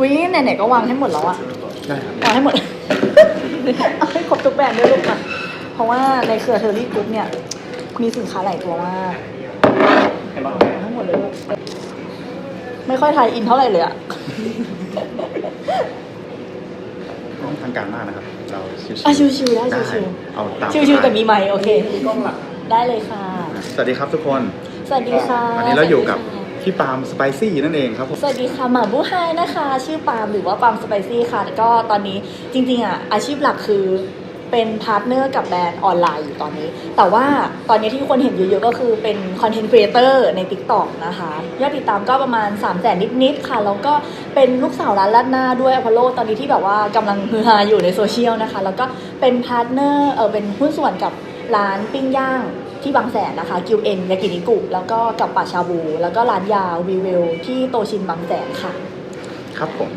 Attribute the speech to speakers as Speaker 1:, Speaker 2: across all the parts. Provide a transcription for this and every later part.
Speaker 1: วิไหนๆก็วางให้หมดแล้วอะ
Speaker 2: ได้ครับ
Speaker 1: วางให้หมด เอาให้ครบทุกแบรนด์ด้วยลูกอะเพราะว่าในเครือเทอรี่กรุ๊ปเนี่ย มีสินค้าหลายตัวมากวางให้หมดเลยลูกไม่ค่อยไทยอินเท่าไหร่เลยอะ
Speaker 2: ต้องทางการมากนะครับ เราชิว
Speaker 1: อะชิวๆได้ชิว
Speaker 2: เอาตาม
Speaker 1: ๆชิวๆแต่มีไมค์โอเค ได้เลยค่ะ
Speaker 2: สวัสดีครับทุกคน
Speaker 1: สวัสดีค่ะ
Speaker 2: วันนี้เราอยู่กับ พี่ปาล์มสไปซี่นั่นเองครับผม
Speaker 1: สวัสดีค่ะหมาบูไฮนะคะ ชื่อปาล์มหรือว่าปาล์มสไปซี่ค่ะแล้วก็ตอนนี้จริง ๆอะอาชีพหลักคือเป็นพาร์ทเนอร์กับแบรนด์ออนไลน์อยู่ตอนนี้ แต่ว่าตอนนี้ที่คนเห็นเยอะๆก็คือเป็นคอนเทนต์ครีเอเตอร์ใน Tik t o อกนะคะยอดติดตามก็ประมาณ 3 0 0แสนนิดๆค่ะ แล้วก็เป็นลูกสาวร้านลาดหน้าด้วยอพอลโลตอนนี้ที่แบบว่ากำลังฮือฮาอยู่ในโซเชียลนะคะ แล้วก็เป็นพาร์ทเนอร์เออเป็นหุ้นส่วนกับร้านปิ้งย่าง ที่บางแสนนะคะกิวเอ็นยากินิกุแล้วก็กับป่าชาบู แล้วก็ร้านยาวีเวลที่โตชินบางแสนค่ะ
Speaker 2: ครับผม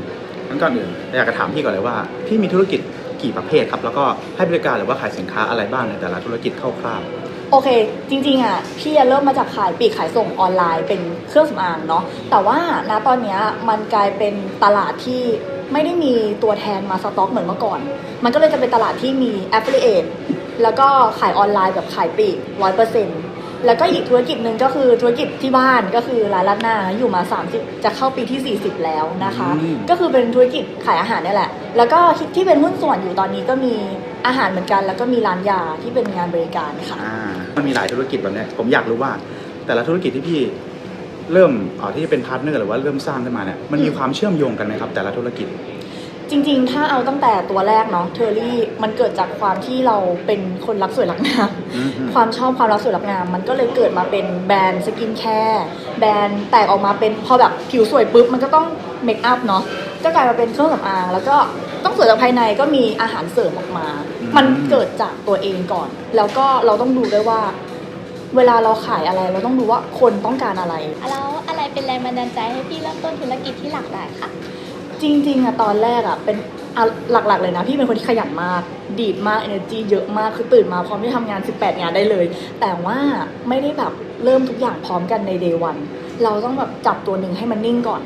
Speaker 2: งั้นก่อนอื่นอยากจะถามพี่ก่อนเลยว่าพี่มีธุรกิจกี่ประเภทครับ แล้วก็ให้บริการหรือว่าขายสินค้าอะไรบ้างในแต่ละธุรกิจคร่าว
Speaker 1: โอเค จริงๆอะพี่อะเริ่มมาจากขายปลีกขายส่งออนไลน์เป็นเครื่องสำอางเนาะแต่ว่าณตอนเนี้ยมันกลายเป็นตลาดที่ไม่ได้มีตัวแทนมาสต็อกเหมือนเมื่อก่อน มันก็เลยจะเป็นตลาดที่มี affiliate แล้วก็ขายออนไลน์แบบขายปลีกร้อยเปอร์เซ็นต์แล้วก็อีกธุรกิจหนึ่งก็คือธุรกิจที่บ้านก็คือร้านลาดหน้าอยู่มา 30 จะเข้าปีที่ 40 แล้วนะคะก็คือเป็นธุรกิจขายอาหารนี่แหละ แล้วก็ที่เป็นหุ้นส่วนอยู่ตอนนี้ก็มีอาหารเหมือนกัน แล้วก็มีร้านยาที่เป็นงานบริการค่ะ
Speaker 2: ๆอ่ามันมีหลายธุรกิจแบบเนี้ยผมอยากรู้ว่า แต่ละธุรกิจที่พี่เริ่มเอ่อที่จะเป็นพาร์ทเนอร์หรือว่าเริ่มสร้างขึ้นมาเนี่ยมันมีความเชื่อมโยงกันไหมครับแต่ละธุรกิจ
Speaker 1: จริงๆ ถ้าเอาตั้งแต่ตัวแรกเนาะเทอรี่มันเกิดจากความที่เราเป็นคนรักสวยรักงาม
Speaker 2: อืม
Speaker 1: ความชอบความรักสวยรักงาม มันก็เลยเกิดมาเป็นแบรนด์สกินแคร์แบรนด์แตกออกมาเป็นพอแบบผิวสวยปุ๊บมันก็ต้องเมคอัพเนาะก็กลายมาเป็นเครื่องสำอาง แล้วก็ต้องสวยจากภายในก็มีอาหารเสริมออกมา มันเกิดจากตัวเองก่อน แล้วก็เราต้องดูด้วยว่า เวลาเราขายอะไรเราต้องดูว่าคนต้องการอะไร
Speaker 3: แล้วอะไรเป็นแรงบันดาลใจให้พี่เริ่มต้นธุรกิจที่หลากหลายคะ
Speaker 1: จริงๆอะตอนแรกอะเป็นอะหลักๆเลยนะพี่เป็นคนที่ขยันมาก ดีดมาก energy เยอะมากคือตื่นมาพร้อมที่ทำงาน 18 งานได้เลย แต่ว่าไม่ได้แบบเริ่มทุกอย่างพร้อมกันใน day one เราต้องแบบจับตัวหนึ่งให้มันนิ่งก่อน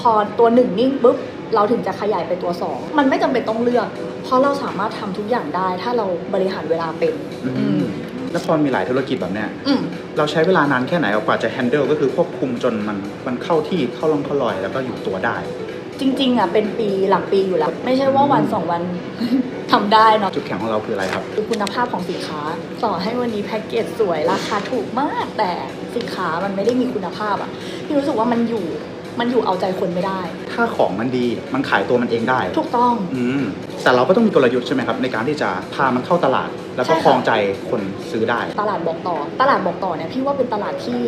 Speaker 1: พอตัวหนึ่งนิ่งปุ๊บเราถึงจะขยายไปตัวสองมันไม่จำเป็นต้องเลือก เพราะเราสามารถทำทุกอย่างได้ ถ้าเราบริหารเวลาเป็น
Speaker 2: อื
Speaker 1: อื
Speaker 2: ม
Speaker 1: ม
Speaker 2: แล้วพอมีหลายธุรกิจแบบเนี้ย
Speaker 1: อืม
Speaker 2: เราใช้เวลานานแค่ไหนกว่าจะ handle ก็คือควบคุมจนมันมันเข้าที่เข้าร่องเข้ารอยแล้วก็อยู่ตัวได้
Speaker 1: จริงๆอะเป็นปีหลังปีอยู่แล้ว ไม่ใช่ว่าวันสองวัน ทำได้เนาะ
Speaker 2: จุดแข็งของเราคืออะไรครับ
Speaker 1: คือคุณภาพของสินค้า ต่อให้วันนี้แพ็กเกจสวยราคาถูกมาก แต่สินค้ามันไม่ได้มีคุณภาพอะพี่รู้สึกว่ามันอยู่ มันอยู่เอาใจคนไม่ได้
Speaker 2: ถ้าของมันดีมันขายตัวมันเองได้
Speaker 1: ถูกต้อง
Speaker 2: อืมแต่เราก็ต้องมีกลยุทธ์ใช่ไหมครับในการที่จะพามันเข้าตลาด แล้วก็
Speaker 1: ใช่ค่ะ
Speaker 2: ครองใจคนซื้อได้
Speaker 1: ตลาดบอกต่อ ตลาดบอกต่อเนี่ยพี่ว่าเป็นตลาดที่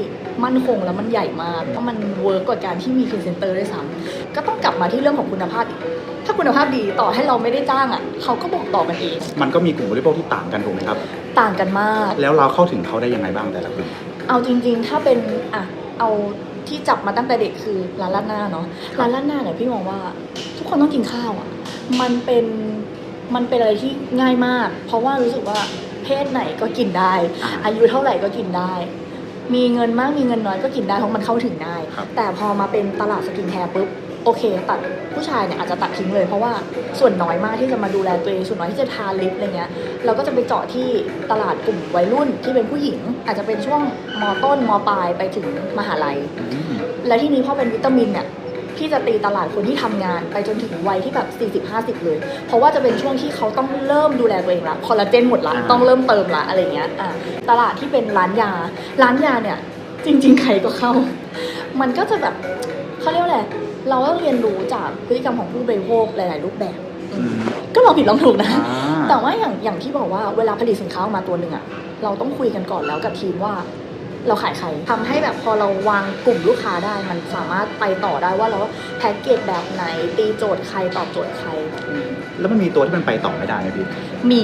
Speaker 1: มั่นคงแล้วมันใหญ่มากเพราะมันเวิร์กกว่าการที่มีพรีเซนเตอร์ด้วยซ้ำก็ต้องกลับมาที่เรื่องของคุณภาพอีกถ้าคุณภาพดีต่อให้เราไม่ได้จ้างอะเขาก็บอกต่อกันเอง
Speaker 2: มันก็มีกลุ่มบริโภคที่ต่างกันถูกไหมครับ
Speaker 1: ต่างกันมาก
Speaker 2: แล้วเราเข้าถึงเขาได้ยังไงบ้างแต่ละกลุ่ม
Speaker 1: เอาจริง ๆ ถ้าเป็นอะเอา ที่จับมาตั้งแต่เด็กคือร้านลาดหน้าเนาะร้านลาดหน้าเนี่ยพี่มองว่า ทุกคนต้องกินข้าวอะ มันเป็นมันเป็นอะไรที่ง่ายมาก เพราะว่ารู้สึกว่าเพศไหนก็กินได้
Speaker 2: อ่า
Speaker 1: อายุเท่าไหร่ก็กินได้ มีเงินมากมีเงินน้อยก็กินได้เพราะมันเข้าถึงง่าย
Speaker 2: ครับ
Speaker 1: แต่พอมาเป็นตลาดสกินแคร์ปุ๊บ โอเคตัดผู้ชายเนี่ยอาจจะตัดทิ้งเลยเพราะว่าส่วนน้อยมากที่จะมาดูแลตัวเองส่วนน้อยที่จะทาลิปอะไรเงี้ยเราก็จะไปเจาะที่ตลาดกลุ่มวัยรุ่นที่เป็นผู้หญิง อาจจะเป็นช่วงมต้นมปลายไปถึงมหาลัย
Speaker 2: อืม
Speaker 1: และที่นี้พอเป็นวิตามินเนี่ยพี่จะตีตลาดคนที่ทำงานไปจนถึงวัยที่แบบ 40-50 เลย เพราะว่าจะเป็นช่วงที่เขาต้องเริ่มดูแลตัวเองละคอลลาเจนหมดละต้องเริ่มเติมละอะไรเงี้ยอะตลาดที่เป็นร้านยา ร้านยาเนี่ยจริง ๆ ใครก็เข้า มันก็จะแบบเขาเรียกว่าอะไร เราต้องเรียนรู้จากพฤติกรรมของผู้บริโภคหลาย ๆ รูปแบบ
Speaker 2: อืม
Speaker 1: ก็ลองผิดลองถูกนะ
Speaker 2: อ่า
Speaker 1: แต่ว่าอย่างอย่างที่บอกว่าเวลาผลิตสินค้าออกมาตัวหนึ่งอะเราต้องคุยกันก่อนแล้วกับทีมว่าเราขายใครทำให้แบบพอเราวางกลุ่มลูกค้าได้ มันสามารถไปต่อได้ว่าเราแพ็กเกจแบบไหนตีโจทย์ใครตอบโจทย์ใคร
Speaker 2: อืมแล้วมันมีตัวที่มันไปต่อไม่ได้ไหมพี่
Speaker 1: มี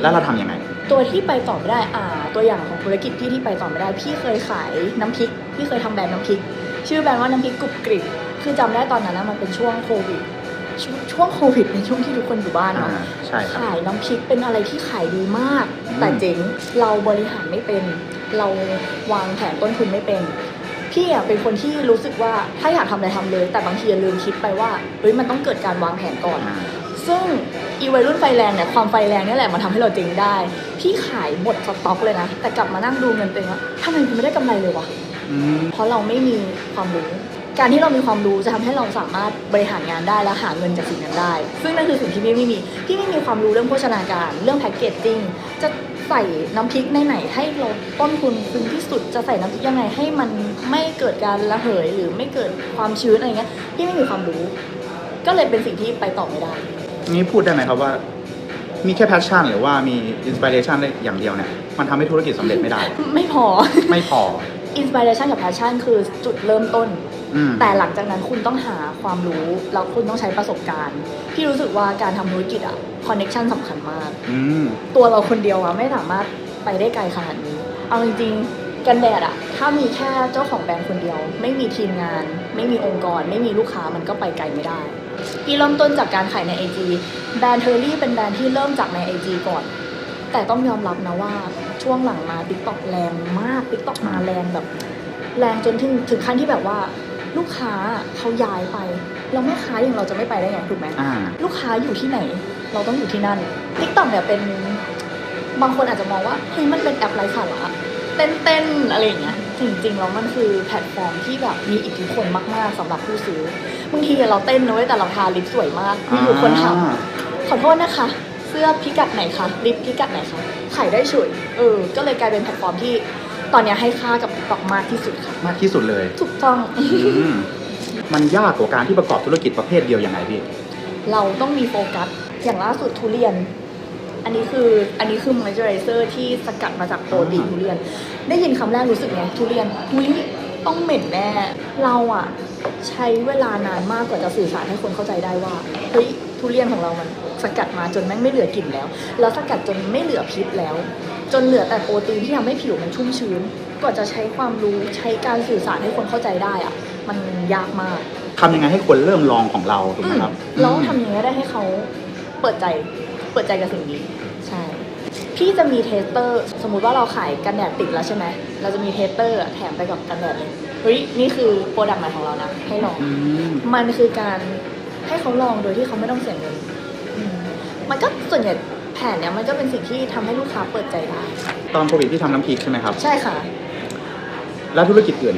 Speaker 2: แล้วเราทำยังไง
Speaker 1: ตัวที่ไปต่อไม่ได้อ่าตัวอย่างของธุรกิจพี่ที่ไปต่อไม่ได้ พี่เคยขายน้ำพริกพี่เคยทำแบรนด์น้ำพริก ชื่อแบรนด์ว่าน้ำพริกกรุบกริบ คือจำได้ตอนนั้นนะมันเป็นช่วงโควิดชวงช่วงโควิดเป็นช่วงที่ทุกคนอยู่บ้าน
Speaker 2: อ่า
Speaker 1: เนาะ
Speaker 2: ใช่ครับ
Speaker 1: ขายน้ำพริกเป็นอะไรที่ขายดีมาก
Speaker 2: อืม
Speaker 1: แต่เจ๊งเราบริหารไม่เป็น เราวางแผนต้นทุนไม่เป็นพพี่อะเป็นคนที่รู้สึกว่าถ้าอยากทำอะไรทำเลย แต่บางทีอย่าลืมคิดไปว่าเฮ้ยมันต้องเกิดการวางแผนก่อน
Speaker 2: อ่า
Speaker 1: ซึ่งอีวัยรุ่นไฟแรงเนี่ยความไฟแรงเนี่ยแหละมันทำให้เราเจ๊งได้ พี่ขายหมดสต็อกเลยนะแต่กลับมานั่งดูเงินตัวเองว่าทำไมคุณไม่ได้กำไรเลยวะ
Speaker 2: อืม
Speaker 1: เพราะเราไม่มีความรู้ การที่เรามีความรู้จะทำให้เราสามารถบริหารงานได้และหาเงินจากสิ่งนั้นได้ ซึ่งนั่นคือสิ่งที่พี่ไม่มีพี่ไม่มีความรู้เรื่องโภชนาการ เรื่องแพ็กเกจจิ้งจะใส่น้ำพริกในไหนให้ลดต้นทุนคุ้มที่สุดจะใส่น้ำพริกยังไงให้มันไม่เกิดการระเหยหรือไม่เกิดความชื้นอะไรเงี้ยพี่ไม่มีความรู้ ก็เลยเป็นสิ่งที่ไปต่อไม่ได้
Speaker 2: นี่พูดได้ไหมครับว่า มีแค่แพชชั่น หรือว่ามีอินสปิเรชันได้อย่างเดียวเนี่ยมันทำให้ธุรกิจสำเร็จไม่ได้
Speaker 1: ไม่พอ
Speaker 2: ไม่พอ
Speaker 1: อินสปิเรชันกับแพชชั่นคือจุดเริ่มต้น
Speaker 2: อืม
Speaker 1: แต่หลังจากนั้นคุณต้องหาความรู้แล้วคุณต้องใช้ประสบการณ์พี่รู้สึกว่าการทำธุรกิจอะคอนเน็ชันสำคัญมาก
Speaker 2: อืม
Speaker 1: ตัวเราคนเดียวอะไม่สามารถไปได้ไกลขนาดนี้ เอาจริงๆ กันแดดอะถ้ามีแค่เจ้าของแบรนด์คนเดียว ไม่มีทีมงาน ไม่มีองค์กร ไม่มีลูกค้ามันก็ไปไกลไม่ได้พี่เริ่มต้นจากการขายใน IG แบรนด์เทอร์รี่เป็นแบรนด์ที่เริ่มจากใน IG ก่อน แต่ต้องยอมรับนะว่าช่วงหลังมา TikTok แรงมาก TikTok มาแรงแบบ แรงจนถึงถึงขั้นที่แบบว่า ลูกค้าเขาย้ายไป เราแม่ค้าอย่างเราจะไม่ไปได้ไงถูกไหม
Speaker 2: อ่า
Speaker 1: ลูกค้าอยู่ที่ไหน เราต้องอยู่ที่นั่น TikTok เนี่ยเป็นบางคนอาจจะมองว่าเฮ้ยมันเป็นแอปไร้สาระเต้นๆอะไรอย่างเงี้ยจริงๆแล้วมันคือแพลตฟอร์มที่แบบมีอิทธิพลมากๆสำหรับผู้ซื้อบางทีเราเต้นนะเว้ยแต่เราทาลิปสวยมากมีอยู่คนถาม
Speaker 2: อ่า
Speaker 1: ขอโทษนะคะ เสื้อพิกัดไหนคะลิปพิกัดไหนคะขายได้เฉยเออ ก็เลยกลายเป็นแพลตฟอร์มที่ ตอนเนี้ยให้ค่ากับ TikTok มากที่สุดค่ะ
Speaker 2: มากที่สุดเลย
Speaker 1: ถูกต้อง
Speaker 2: อืมมันยากกว่าการที่ประกอบธุรกิจประเภทเดียวยังไงพี่
Speaker 1: เราต้องมีโฟกัส อย่างล่าสุดทุเรียน อันนี้คือ อันนี้คือมอยเจอไรเซอร์ที่สกัดมาจากโปรตีน
Speaker 2: อ่า
Speaker 1: ทุเรียน ได้ยินคำแรกรู้สึกไงทุเรียนอุ้ยต้องเหม็นแน่ เราอะใช้เวลานานมากกว่าจะสื่อสารให้คนเข้าใจได้ว่า เฮ้ยทุเรียนของเรามันสกัดมาจนแม่งไม่เหลือกลิ่นแล้ว แล้วสกัดจนไม่เหลือพิษแล้ว จนเหลือแต่โปรตีนที่ทำให้ผิวมันชุ่มชื้นกว่าจะใช้ความรู้ใช้การสื่อสารให้คนเข้าใจได้อะมันยากมาก
Speaker 2: ทำยังไงให้คนเริ่มลองของเราถูกไหมครับ
Speaker 1: แล้ว
Speaker 2: อืม
Speaker 1: ทำยังไงได้ให้เขาเปิดใจเปิดใจกับสิ่งนี้ใช่พี่จะมีเทสเตอร์ สมมุติว่าเราขายกันแดดติดแล้วใช่ไหมเราจะมีเทสเตอร์อะแถมไปกับกันแดดเลยเฮ้ยนี่คือโปรดักต์ใหม่ของเรานะให้ลอง
Speaker 2: อืม
Speaker 1: มันคือการให้เขาลองโดยที่เขาไม่ต้องเสียเงินอืมมันก็ส่วนใหญ่ แผนเนี้ยมันก็เป็นสิ่งที่ทำให้ลูกค้าเปิดใจได้
Speaker 2: ตอนโควิดที่ทำน้ำพริกใช่ไหมครับ
Speaker 1: ใช่ค่ะ
Speaker 2: แล้วธุรกิจอื่น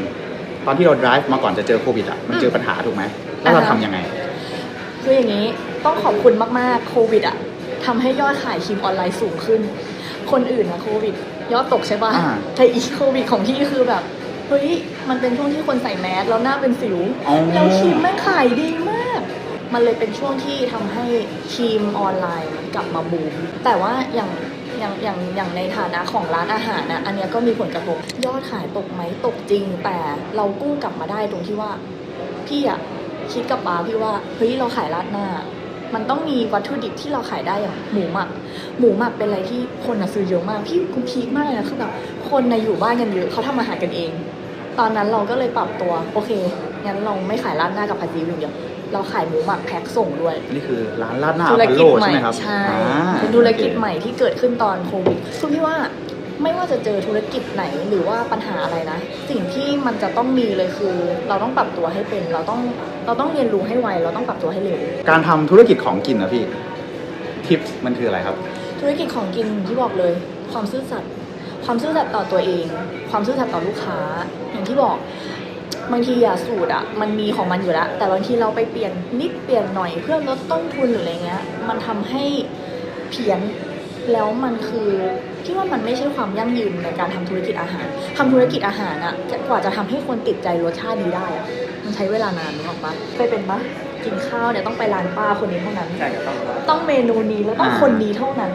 Speaker 2: ตอนที่เรา drive มาก่อนจะเจอโควิดอะมันเจอปัญหาถูกไหมแล้วเรา
Speaker 1: อ่าฮะ
Speaker 2: ทำยังไง
Speaker 1: คืออย่างนี้ต้องขอบคุณมากๆโควิดอะทำให้ยอดขายครีมออนไลน์สูงขึ้น คนอื่นนะโควิด ยอดตกใช่ปะ
Speaker 2: อ่า
Speaker 1: แต่อีโควิดของพี่คือแบบเฮ้ยมันเป็นช่วงที่คนใส่แมสแล้วหน้าเป็นสิว
Speaker 2: อ๋อ
Speaker 1: แล้วครีมแม่งขายดีมาก มันเลยเป็นช่วงที่ทำให้ครีมออนไลน์กลับมาบูม แต่ว่าอย่างอย่างอย่างอย่างในฐานะของร้านอาหารนะอันเนี้ยก็มีผลกระทบ ยอดขายตกไหมตกจริง แต่เรากู้กลับมาได้ตรงที่ว่า พี่อะคิดกับป้าพี่ว่าเฮ้ยเราขายราดหน้า มันต้องมีวัตถุดิบที่เราขายได้อย่างหมูหมัก หมูหมักเป็นอะไรที่คนอะซื้อเยอะมากพี่กูพีคมากเลยนะคือแบบคนในอยู่บ้านกันเยอะเขาทำอาหารกันเอง ตอนนั้นเราก็เลยปรับตัว โอเคงั้นเราไม่ขายราดหน้ากับผัดซีอิ๊วอย่างเดียว เราขายหมูหมักแพ็คส่งด้วย
Speaker 2: นี่คือร้านลาดหน้า
Speaker 1: ธุ
Speaker 2: อ
Speaker 1: ร
Speaker 2: พอล
Speaker 1: กิ
Speaker 2: โล
Speaker 1: จให
Speaker 2: ใช่
Speaker 1: ม่
Speaker 2: ไหมครับ
Speaker 1: ใช่
Speaker 2: อ่า
Speaker 1: เป็นธุรกิจใหม่ที่เกิดขึ้นตอนโควิดคือพี่ว่าไม่ว่าจะเจอธุรกิจไหนหรือว่าปัญหาอะไรนะ สิ่งที่มันจะต้องมีเลยคือ เราต้องปรับตัวให้เป็น เราต้องเราต้องเรียนรู้ให้ไวเราต้องปรับตัวให้เร็ว
Speaker 2: การทำธุรกิจของกินนะพี่ทิปมันคืออะไรครับ
Speaker 1: ธุรกิจของกินที่บอกเลย ความซื่อสัตย์ความซื่อสัตย์ต่อตัวเอง ความซื่อสัตย์ต่อลูกค้าอย่างที่บอก บางทีอะสูตรอะมันมีของมันอยู่แล้ว แต่บางทีเราไปเปลี่ยนนิดเปลี่ยนหน่อยเพื่อลดต้นทุนหรืออะไรเงี้ย มันทำให้เพี้ยนแล้วมันคือที่ว่ามันไม่ใช่ความยั่งยืนในการทำธุรกิจอาหารทำธุรกิจอาหารอะกว่าจะทำให้คนติดใจรสชาตินี้ได้อะมันใช้เวลานานนึกออกปะเคยเป็นปะกินข้าวเนี่ยต้องไปร้านป้าคนนี้เท่านั้น ต้องเมนูนี้แล้วต้องคนนี้เท่านั้น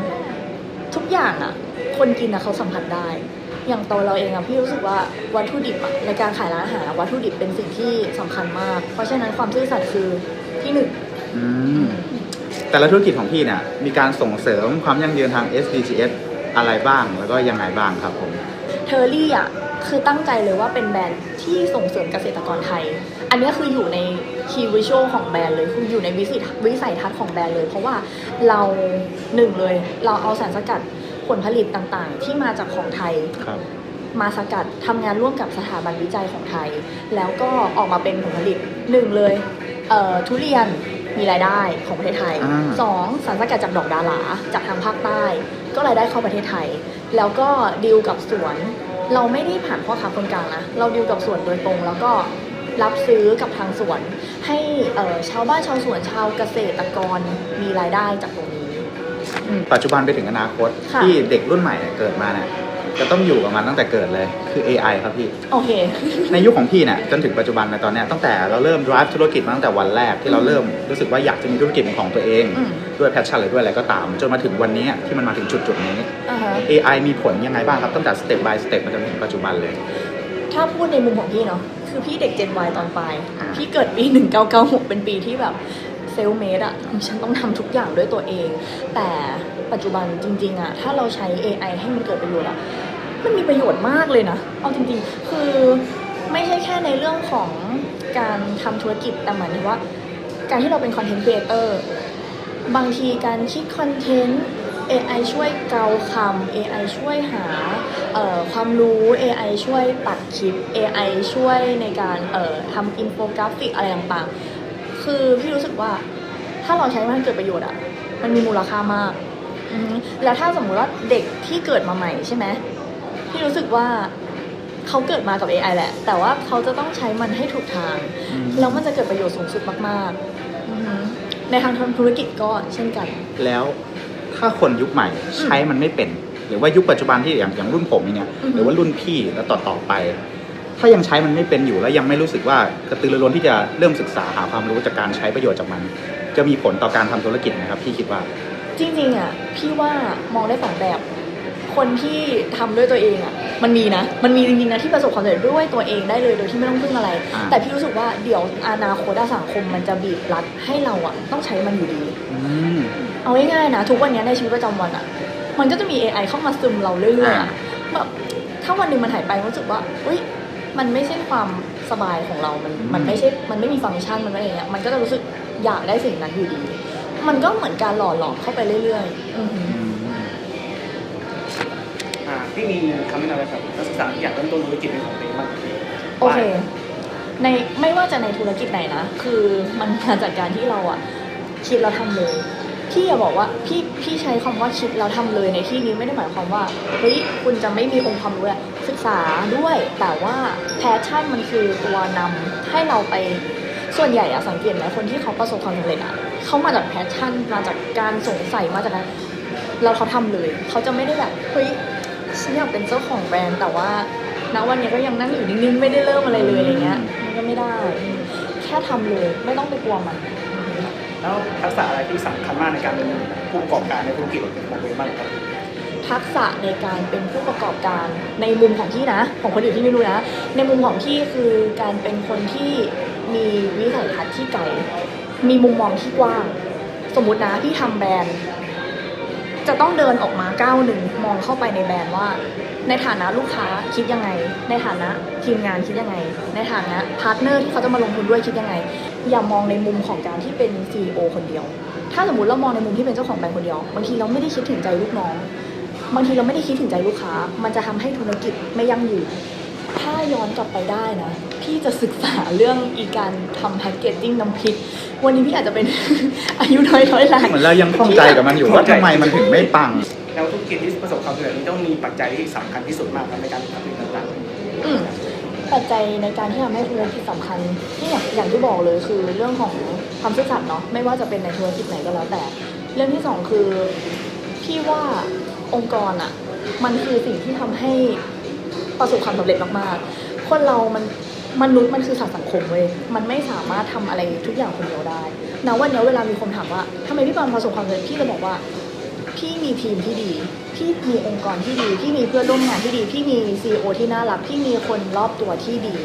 Speaker 1: ทุกอย่างอะคนกินอะเขาสัมผัสได้ อย่างตัวเราเองอะพี่รู้สึกว่าวัตถุดิบอะในการขายร้านอาหารอะวัตถุดิบเป็นสิ่งที่สำคัญมาก เพราะฉะนั้นความซื่อสัตย์คือที่หนึ่ง
Speaker 2: อืมแต่ละธุรกิจของพี่เนี่ยมีการส่งเสริมความยั่งยืนทาง SDGs อะไรบ้างแล้วก็ยังไงบ้างครับผม
Speaker 1: เทอร์รี่อะคือตั้งใจเลยว่าเป็นแบรนด์ที่ส่งเสริมเกษตรกรไทย อันเนี้ยคืออยู่ในคีย์วิชวลของแบรนด์เลยคืออยู่ในวิสัยวิสัยทัศน์ของแบรนด์เลย เพราะว่าเราหนึ่งเลยเราเอาสารสกัด ผลผลิตต่างๆ ที่มาจากของไทย
Speaker 2: ครับ
Speaker 1: มาสกัดทำงานร่วมกับสถาบันวิจัยของไทย แล้วก็ออกมาเป็นผลผลิตหนึ่งเลยเอ่อทุเรียนมีรายได้ของประเทศไทย
Speaker 2: อ่า
Speaker 1: สองสารสกัดจากดอกดาหลาจากทางภาคใต้ ก็รายได้เข้าประเทศไทย แล้วก็ดีลกับสวน เราไม่ได้ผ่านพ่อค้าคนกลางนะเราดีลกับสวนโดยตรง แล้วก็รับซื้อกับทางสวน ให้เอ่อชาวบ้านชาวสวนชาวเกษตรกรมีรายได้จากตรงนี้อืม
Speaker 2: ปัจจุบันไปถึงอนาคต
Speaker 1: ค่ะ
Speaker 2: ที่เด็กรุ่นใหม่เนี่ยเกิดมาเนี่ยจะต้องอยู่กับมันตั้งแต่เกิดเลยคือ AI ครับพี่
Speaker 1: โอเค
Speaker 2: ในยุคของพี่เนี่ยจนถึงปัจจุบันในตอนเนี้ยตั้งแต่เราเริ่ม drive ธุรกิจมาตั้งแต่วันแรกที่เราเริ่มรู้สึกว่าอยากจะมีธุรกิจเป็นของตัวเอง
Speaker 1: อืม
Speaker 2: ด้วยแพชชั่นหรือด้วยอะไรก็ตาม จนมาถึงวันนี้ที่มันมาถึงจุดจุดๆนี้
Speaker 1: อ่าฮะ
Speaker 2: AI มีผลยังไงบ้างครับตั้งแต่สเต็ป by สเต็ปมาจนถึงปัจจุบันเลย
Speaker 1: ถ้าพูดในมุมของพี่เนาะคือพี่เด็ก Gen Y ตอนปลาย
Speaker 2: อ่า
Speaker 1: พี่เกิดปี 1996 เป็นปีที่แบบ เซลเมดอะฉันต้องทำทุกอย่างด้วยตัวเอง แต่ปัจจุบันจริงๆอะถ้าเราใช้ AI ให้มันเกิดประโยชน์อะมันมีประโยชน์มากเลยนะ เอาจริงๆ คือไม่ใช่แค่ในเรื่องของการทำธุรกิจแต่หมายถึงว่า การที่เราเป็นคอนเทนต์ครีเอเตอร์บางทีการคิดคอนเทนต์ AI ช่วยเกาคำ AI ช่วยหาความรู้ AI ช่วยตัดคลิป AI ช่วยในการเอ่อทำอินโฟกราฟิกอะไรต่างๆ คือพี่รู้สึกว่าถ้าเราใช้มันให้เกิดประโยชน์อะมันมีมูลค่ามากอือฮึแล้วถ้าสมมุติว่าเด็กที่เกิดมาใหม่ใช่ไหมพี่รู้สึกว่าเขาเกิดมากับ AI แหละ แต่ว่าเขาจะต้องใช้มันให้ถูกทาง
Speaker 2: อืม
Speaker 1: แล้วมันจะเกิดประโยชน์สูงสุดมากๆอือฮึในทางทำธุรกิจก็เช่นกัน
Speaker 2: แล้วถ้าคนยุคใหม่ใช้มันไม่เป็น หรือว่ายุคปัจจุบันที่อย่างอย่างรุ่นผมอย่างเงี้ย
Speaker 1: อือฮึ
Speaker 2: หรือว่ารุ่นพี่แล้วต่อต่อๆไป ถ้ายังใช้มันไม่เป็นอยู่แล้วยังไม่รู้สึกว่ากระตือรือร้นที่จะเริ่มศึกษาหาความรู้จากการใช้ประโยชน์จากมัน จะมีผลต่อการทำธุรกิจไหมครับพี่คิดว่า
Speaker 1: จริงๆอะพี่ว่ามองได้สองแบบ คนที่ทำด้วยตัวเองอะมันมีนะมันมีจริงๆนะที่ประสบความสำเร็จด้วยตัวเองได้เลยโดยที่ไม่ต้องพึ่งอะไร
Speaker 2: อ่า
Speaker 1: แต่พี่รู้สึกว่าเดี๋ยวอนาคตอะสังคมมันจะบีบรัดให้เราอะต้องใช้มันอยู่ดี
Speaker 2: อืม
Speaker 1: เอาง่ายๆนะทุกวันนี้ในชีวิตประจำวันอะ มันก็จะมี AI เข้ามาซึมเราเรื่อยๆ
Speaker 2: อ่า
Speaker 1: อะแบบถ้าวันหนึ่งมันหายไปรู้สึกว่าอุ้ย มันไม่ใช่ความสบายของเรา มันมันไม่ใช่ มันไม่มีฟังก์ชัน มันไม่อะไรเงี้ย มันก็จะรู้สึกอยากได้สิ่งนั้นอยู่ดี มันก็เหมือนการหล่อหลอมเข้าไปเรื่อยๆอือหือ
Speaker 2: อืม
Speaker 4: อ่าพี่มีคำแนะนำอะไรครับนักศึกษาที่อยากเริ่มต้นธุรกิจเป็นของตัวเองบ้าง
Speaker 1: โอเค ในไม่ว่าจะในธุรกิจไหนนะ คือมันมาจากการที่เราอะคิดแล้วทำเลยพี่อย่าบอกว่าพี่พี่ใช้คำว่าคิดแล้วทำเลยในที่นี้ไม่ได้หมายความว่าเฮ้ยคุณจะไม่มีองค์ความรู้แหละ ศึกษาด้วย แต่ว่าแพชชั่นมันคือตัวนำให้เราไปส่วนใหญ่อะสังเกตไหมคนที่เขาประสบความสำเร็จอะเขามาจากแพชชั่นมาจากการสงสัยมาจากการแล้วเขาทำเลย เขาจะไม่ได้แบบเฮ้ยฉันอยากเป็นเจ้าของแบรนด์แต่ว่าณวันนี้ก็ยังนั่งอยู่นิ่งๆไม่ได้เริ่มอะไรเลยอะไรเงี้ยมันก็ไม่ได้ แค่ทำเลยไม่ต้องไปกลัวมัน
Speaker 4: แล้วทักษะอะไรที่สำคัญมากในการเป็นผู้ประกอบการในธุรกิจของตัวเองบ้างครับ
Speaker 1: ทักษะในการเป็นผู้ประกอบการในมุมของพี่นะ ของคนอื่นที่ไม่รู้นะ ในมุมของพี่คือการเป็นคนที่มีวิสัยทัศน์ที่ไกลมีมุมมองที่กว้าง สมมตินะพี่ทำแบรนด์ จะต้องเดินออกมาก้าวหนึ่งมองเข้าไปในแบรนด์ว่า ในฐานะลูกค้าคิดยังไง ในฐานะทีมงานคิดยังไง ในฐานะพาร์ทเนอร์ที่เขาจะมาลงทุนด้วยคิดยังไง อย่ามองในมุมของการที่เป็น CEO คนเดียว ถ้าสมมติเรามองในมุมที่เป็นเจ้าของแบรนด์คนเดียวบางทีเราไม่ได้คิดถึงใจลูกน้อง บางทีเราไม่ได้คิดถึงใจลูกค้า มันจะทำให้ธุรกิจไม่ยั่งยืนถ้าย้อนกลับไปได้นะพี่จะศึกษาเรื่องอีการทำแพ็กเกจจิ้งน้ำพริก วันนี้พี่อาจจะเป็น อายุน้อยร้อยล้าน
Speaker 2: เหมือนเรายังข้องใจกับมันอยู่ว่าทำไมมันถึงไม่ปัง
Speaker 4: แล้วธุรกิจที่ประสบความสำเร็จนี้ต้องมีปัจจัยที่สำคัญที่สุดมากครับในการทำธุรกิจต่าง
Speaker 1: อืมปัจจัยในการที่ทำให้ธุรกิจสำคัญที่อย่างอย่างที่บอกเลยคือเรื่องของความซื่อสัตย์เนาะไม่ว่าจะเป็นในธุรกิจไหนก็แล้วแต่ เรื่องที่สองคือพี่ว่า องค์กรอะมันคือสิ่งที่ทำให้ประสบความสำเร็จมากๆ คนเรามันมนุษย์มันคือสัตว์สังคมเว้ย มันไม่สามารถทำอะไรทุกอย่างคนเดียวได้นะวันนี้เวลามีคนถามว่าทำไมพี่ปอนประสบความสำเร็จพี่จะบอกว่า พี่มีทีมที่ดี พี่มีองค์กรที่ดี พี่มีเพื่อนร่วมงานที่ดี พี่มีซีอที่น่ารัก พี่มีคนรอบตัวที่ดี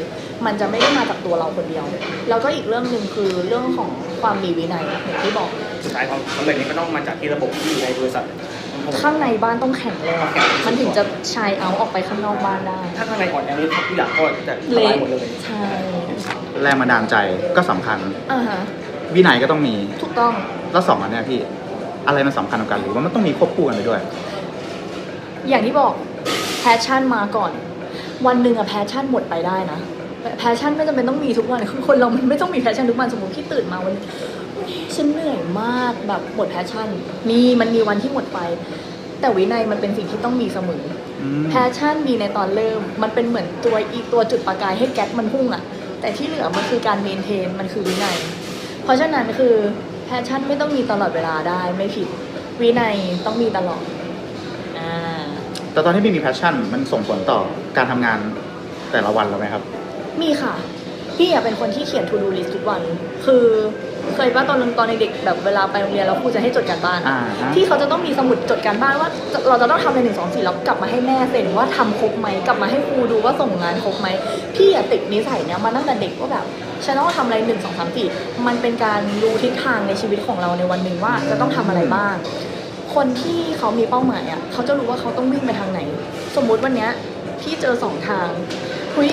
Speaker 1: มันจะไม่ได้มาจากตัวเราคนเดียว แล้วก็อีกเรื่องหนึ่งคือเรื่องของความมีวินัยอย่างที่บอก
Speaker 4: สุดท้ายความสำเร็จนี้ก็ต้องมาจากที่ระบบที่อยู่ในบริษัท
Speaker 1: ข้างในบ้านต้องแข็งแรงมันถึงจะชายเอาออกไปข้างนอกบ้านได้
Speaker 4: ถ้าข้างในอ่อนแอนี้ทุกอย่างก็จะทลายหมดเลย
Speaker 1: ใช่
Speaker 2: แรงบันดาลใจก็สำคัญ
Speaker 1: อ่าฮะ
Speaker 2: วินัยก็ต้องมี
Speaker 1: ถูกต้อง
Speaker 2: แล้วสองอันเนี้ยพี่อะไรมันสำคัญกว่ากันหรือว่ามันต้องมีควบคู่กันไปด้วย
Speaker 1: อย่างที่บอกแพชชั่นมาก่อน วันหนึ่งอะแพชชั่นหมดไปได้นะแพชชั่นไม่จำเป็นต้องมีทุกวันคือคนเรามันไม่ต้องมีแพชชั่นทุกวันสมมติพี่ตื่นมาวันนี้ ฉันเหนื่อยมากแบบหมดแพชชั่น มีมันมีวันที่หมดไป แต่วินัยมันเป็นสิ่งที่ต้องมีเสมอ
Speaker 2: อืม
Speaker 1: แพชชั่นมีในตอนเริ่ม มันเป็นเหมือนตัวอีตัวจุดประกายให้แก๊สมันพุ่งอะแต่ที่เหลือมันคือการเมนเทนมันคือวินัย เพราะฉะนั้นคือแพชชั่นไม่ต้องมีตลอดเวลาได้ไม่ผิด วินัยต้องมีตลอดอ่า
Speaker 2: แต่ตอนที่พี่มีแพชชั่นมันส่งผลต่อการทำงานแต่ละวันเราไหมครับ
Speaker 1: มีค่ะ พี่อะเป็นคนที่เขียน to do list ทุกวัน คือ เคยป่ะตอนตอนเด็กๆแบบเวลาไปโรงเรียนแล้วครูจะให้จดการบ้านอะ
Speaker 2: อ่าฮะ
Speaker 1: ที่เขาจะต้องมีสมุดจดการบ้านว่าเราจะต้องทำในหนึ่งสองสี่แล้วกลับมาให้แม่เซ็นว่าทำครบไหมกลับมาให้ครูดูว่าส่งงานครบไหมพี่อะติดนิสัยเนี้ยมาตั้งแต่เด็กว่าแบบฉันต้องทำอะไรหนึ่งสองสามสี่มันเป็นการรู้ทิศทางในชีวิตของเราในวันหนึ่งว่าจะต้องทำอะไรบ้าง คนที่เขามีเป้าหมายอะเขาจะรู้ว่าเขาต้องวิ่งไปทางไหน สมมุติวันเนี้ยพี่เจอสองทางหุย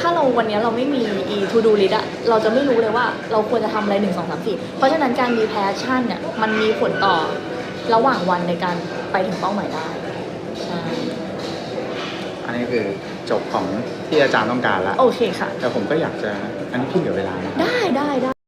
Speaker 1: ถ้าเราวันเนี้ยเราไม่มี e to do list อะเราจะไม่รู้เลยว่าเราควรจะทำอะไรหนึ่งสองสามสี่เพราะฉะนั้นการมีแพชชั่นเนี่ยมันมีผลต่อระหว่างวันในการไปถึงเป้าหมายได้ใช่
Speaker 2: อันนี้คือจบของที่อาจารย์ต้องการแล้ว
Speaker 1: โอเคค่ะ
Speaker 2: แต่ผมก็อยากจะอันนี้พี่เหลือเวลานะ
Speaker 1: ได้